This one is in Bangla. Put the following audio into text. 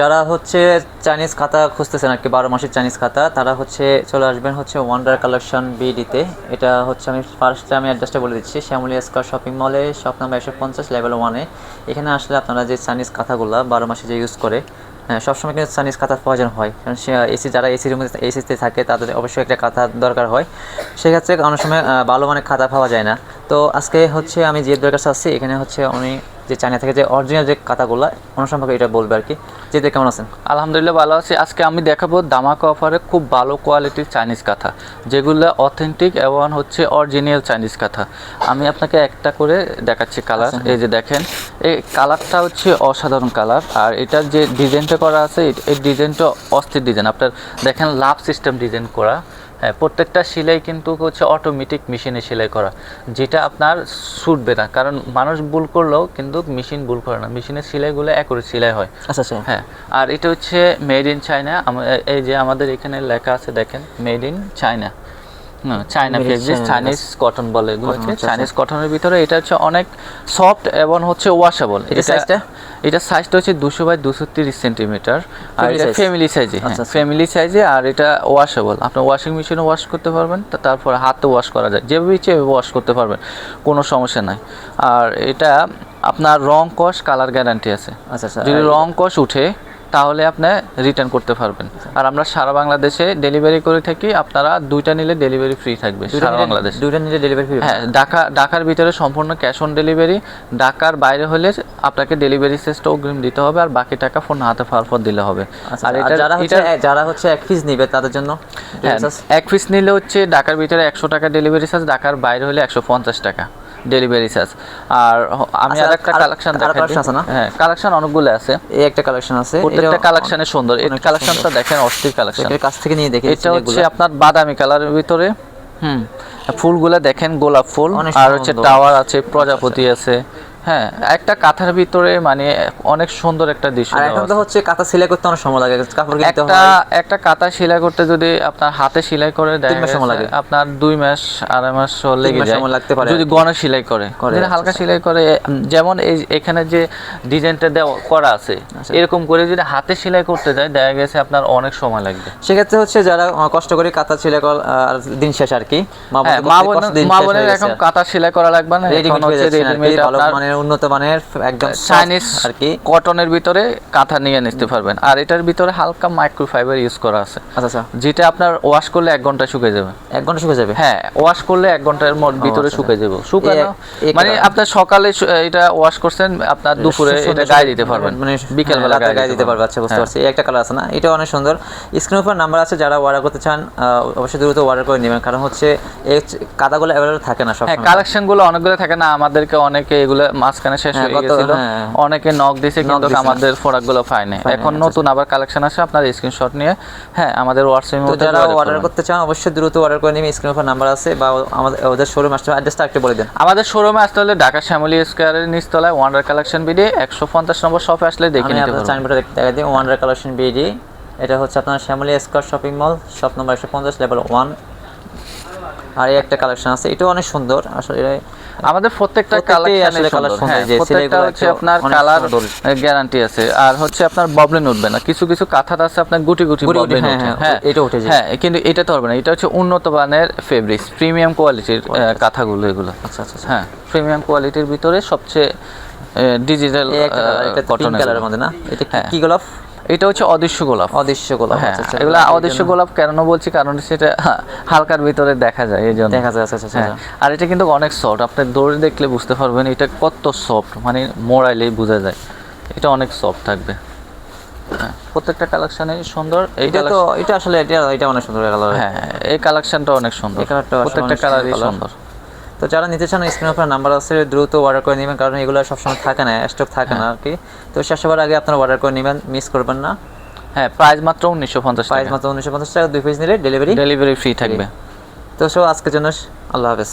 যারা হচ্ছে চাইনিজ খাতা খুঁজতেছেন আর কি, বারো মাসের চাইনিজ খাতা, তারা হচ্ছে চলে আসবেন হচ্ছে ওয়ান্ডার কালেকশন বিডিতে এটা হচ্ছে আমি ফার্স্টে আমি অ্যাড্রেসটা বলে দিচ্ছি, শ্যামলী স্কোয়ার শপিং মলে শপ নাম্বার একশো পঞ্চাশ লেভেল ওয়ানে এখানে আসলে আপনারা যে চাইনিজ খাতাগুলো বারো মাসে যে ইউজ করে হ্যাঁ সবসময় কিন্তু চাইনিজ খাতার প্রয়োজন হয়। কারণ এসি যারা এসি রুমে এসিতে থাকে, তাদের অবশ্যই একটা খাতা দরকার হয়। সেক্ষেত্রে অনেক সময় ভালো মানের খাতা পাওয়া যায় না। তো আজকে হচ্ছে আমি যে দরকার আসছি এখানে হচ্ছে উনি যে চায়না থেকে যে অরিজিনাল যে খাতাগুলো ওনার সম্পর্কে এটা বলবে আর কি যেতে কেমন আছেন? আলহামদুলিল্লাহ ভালো আছি। আজকে আমি দেখাবো দামাকা অফারে খুব ভালো কোয়ালিটির চাইনিজ কাঁথা যেগুলো অথেন্টিক এবং হচ্ছে অরিজিনাল চাইনিজ কাঁথা। আমি আপনাকে একটা করে দেখাচ্ছি কালার এই যে দেখেন এই কালারটা হচ্ছে অসাধারণ কালার আর এটার যে ডিজাইনটা করা আছে এই- এই ডিজাইনটা অস্থির ডিজাইন আপনার দেখেন লাভ সিস্টেম ডিজাইন করা। হ্যাঁ প্রত্যেকটা সেলাই কিন্তু হচ্ছে অটোমেটিক মেশিনে সেলাই করা যেটা আপনার ছুটবে না। কারণ মানুষ ভুল করলেও কিন্তু মেশিন ভুল করে না। মেশিনের সেলাইগুলো একরে সেলাই হয়। আচ্ছা আচ্ছা। হ্যাঁ আর এটা হচ্ছে মেড ইন চায়না এই যে আমাদের এখানে লেখা আছে দেখেন made in China China Made fabric Chinese cotton বলে এগুলোকে। আচ্ছা, চাইনিজ কটনের ভিতরে এটা হচ্ছে অনেক সফট এবং হচ্ছে ওয়াশেবল এটা size টা? এটা সাইজটা হচ্ছে দুশো বাই দুশো তিরিশ সেন্টিমিটার আর এটা ফ্যামিলি সাইজে হ্যাঁ আচ্ছা, আচ্ছা। ফ্যামিলি সাইজে আর এটা ওয়াশেবল আপনার ওয়াশিং মেশিনে ওয়াশ করতে পারবেন তারপর হাতে ওয়াশ করা যায়। যেভাবে ইচ্ছে ওয়াশ করতে পারবেন কোনো সমস্যা নাই। আর এটা আপনার রং কষ কালার গ্যারান্টি আছে। আচ্ছা আচ্ছা। যদি রং কষ উঠে তাহলে আপনি রিটার্ন করতে পারবেন। আর আমরা সারা বাংলাদেশে ডেলিভারি করে থাকি আপনারা দুইটা নিলে ডেলিভারি ফ্রি থাকবে সারা বাংলাদেশ। দুইটা নিলে ডেলিভারি ফ্রি হ্যাঁ ঢাকা ঢাকার ভিতরে সম্পূর্ণ ক্যাশ অন ডেলিভারি ঢাকার বাইরে হলে আপনাকে ডেলিভারি চেষ্টা অগ্রিম দিতে হবে আর বাকি টাকা ফোন হাতে পাওয়ার পর দিলে হবে। আচ্ছা, আর আর এটা যারা হচ্ছে যারা হচ্ছে এক পিস নিবে তাদের জন্য হ্যাঁ, এক পিস নিলে হচ্ছে ঢাকার ভিতরে একশো টাকা ডেলিভারি চার্জ ঢাকার বাইরে হলে একশো পঞ্চাশ টাকা। ডেলিভারি চার্জ আর আমি আচ্ছা, আর একটা কালেকশন দেখাই আছে না? হ্যাঁ কালেকশন অনেকগুলো আছে। এই একটা কালেকশন আছে প্রত্যেকটা কালেকশনে সুন্দর। এই কালেকশনটা দেখেন অস্থির কালেকশন এর কাছ থেকে নিয়ে দেখি এটা হচ্ছে আপনার বাদামি কালারের ভিতরে। হুম ফুলগুলা দেখেন গোলাপ ফুল। আর হচ্ছে টাওয়ার আছে প্রজাপতি আছে। হ্যাঁ একটা কাঁথার ভিতরে মানে অনেক সুন্দর একটা দৃশ্য আর এখন তো হচ্ছে কাঁথা সেলাই করতে অনেক সময় লাগে কাপড় কিনতে একটা একটা কাঁথা সেলাই করতে যদি আপনার হাতে সেলাই করে মাস সময় লাগে। আপনার দুই মাস আড়াই মাস লেগে যায় সময় লাগতে পারে যদি সেলাই করে যদি আচ্ছা, হালকা আচ্ছা। সেলাই করে যেমন এই এখানে যে ডিজাইনটা দেওয়া করা আছে আচ্ছা। এরকম করে যদি হাতে সেলাই করতে যায় দেখা গেছে আপনার অনেক সময় লাগবে সেক্ষেত্রে হচ্ছে যারা কষ্ট করে কাঁথা সেলাই কর আর দিন শেষ আর কি মা হ্যাঁ বোনের। এখন কাঁথা সেলাই করা লাগবে না রেডিমেড হয়ে মানের উন্নত মানের একদম চাইনিজ আর কি। কটনের ভিতরে কাঁথা নিয়ে নিতে পারবেন। আর এটার ভিতরে হালকা মাইক্রোফাইবার ইউজ করা আছে। আচ্ছা আচ্ছা। যেটা আপনার ওয়াশ করলে এক ঘণ্টা শুকিয়ে যাবে। এক ঘণ্টা শুকে যাবে? হ্যাঁ ওয়াশ করলে এক ঘণ্টার মধ্যে ভিতরে আচ্ছা। শুকিয়ে যাবে। শুকানো মানে আপনার সকালে এটা ওয়াশ করছেন আপনার দুপুরে এটা গায়ে দিতে পারবেন। মানে বিকেল হ্যাঁ, বেলা রাতে গায়ে দিতে পারবে আচ্ছা বুঝতে হ্যাঁ। পারছি। এই একটা কালার আছে না? এটা অনেক সুন্দর। স্ক্রিনের উপর নাম্বার আছে যারা অর্ডার করতে চান অবশ্যই দ্রুত অর্ডার করে নেবেন। কারণ হচ্ছে এই কাদাগুলো অ্যাভেলেবল থাকে না সব হ্যাঁ কালেকশনগুলো অনেকগুলো থাকে না। আমাদেরকে অনেকে এগুলো মাঝখানে শেষ হ্যাঁ, হয়ে গত- গেছিল। হ্যাঁ। অনেকে নক দিছে কিন্তু আমাদের প্রোডাক্টগুলো পায়নি এখন আচ্ছা, নতুন আবার কালেকশন আসে আপনার স্ক্রিনশট নিয়ে হ্যাঁ আমাদের মধ্যে যারা অর্ডার করতে চান অবশ্যই দ্রুত অর্ডার করে নেবেন স্ক্রিনের উপর নাম্বার আছে বা আমাদের ওদের শোরুম আসতে অ্যাড্রেসটা একটু বলে দেন। আমাদের শোরুমে আসতে হলে ঢাকা শ্যামলী স্কোয়ারের নিচতলায় ওয়ান্ডার কালেকশন বিডি একশো পঞ্চাশ নম্বর শপে আসলে দেখে নিতে আপনার পারবেন। চাইনবোর্ডে দেখা দিই। ওয়ান্ডার কালেকশন বিডি এটা হচ্ছে আপনার Shyamoli square shopping mall shop number একশো পঞ্চাশ লেভেল ওয়ান আর এই একটা কালেকশন আছে এটাও অনেক সুন্দর। আসলে এটা- আমাদের প্রত্যেকটা কালার আসলে colour সুন্দর, হ্যাঁ প্রত্যেকটা হচ্ছে আপনার কালার গ্যারান্টি আছে। আর হচ্ছে আপনার ববলিন উঠবে না। কিছু কিছু কাঁথাতে আছে আপনার গুটি গুটি ববলিন হ্যাঁ, হ্যাঁ, হ্যাঁ এটা উঠে যায়। হ্যাঁ কিন্তু এটা তো হবে না। এটা হচ্ছে উন্নত মানের ফেব্রিক্স প্রিমিয়াম কোয়ালিটির কাঁথাগুলো এগুলো। আচ্ছা আচ্ছা আচ্ছা। হ্যাঁ প্রিমিয়াম কোয়ালিটির ভিতরে সবচেয়ে ডিজিটাল কালার পিঙ্ক কালারের মধ্যে না? এটা কি-। কি গোলাপ? এটা হচ্ছে অদৃশ্য গোলাপ। অদৃশ্য গোলাপ হ্যাঁ আচ্ছা আচ্ছা এগুলো অদৃশ্য গোলাপ কেন বলছি? কারণ সেটা হালকার ভিতরে দেখা যায় এই জন্য। দেখা যায় আচ্ছা আচ্ছা আচ্ছা, হ্যাঁ আর এটা কিন্তু অনেক সফট আপনি দৌড়ে দেখলে বুঝতে পারবেন এটা কত সফট মানে মোড়াইলেই বোঝা যায়। এটা অনেক সফট থাকবে। হ্যাঁ প্রত্যেকটা কালেকশনে সুন্দর এটা তো এটা আসলে এটা এটা অনেক সুন্দর কালার হ্যাঁ এই কালেকশনটা অনেক সুন্দর। প্রত্যেকটা কালারই সুন্দর। তো যারা নিতে চান স্ক্রিন আপনার নাম্বার আছে দ্রুত অর্ডার করে নেবেন কারণ এগুলো সবসময় থাকে না স্টক থাকে না আর কি। তো শেষ হওয়ার আগে আপনারা অর্ডার করে নেবেন মিস করবেন না। হ্যাঁ প্রাইস মাত্র উনিশশো পঞ্চাশ প্রাইস মাত্র উনিশশো পঞ্চাশ টাকা দুই পিস নিলে ডেলিভারি ডেলিভারি ফ্রি থাকবে। তো সো আজকের জন্য আল্লাহ হাফেজ।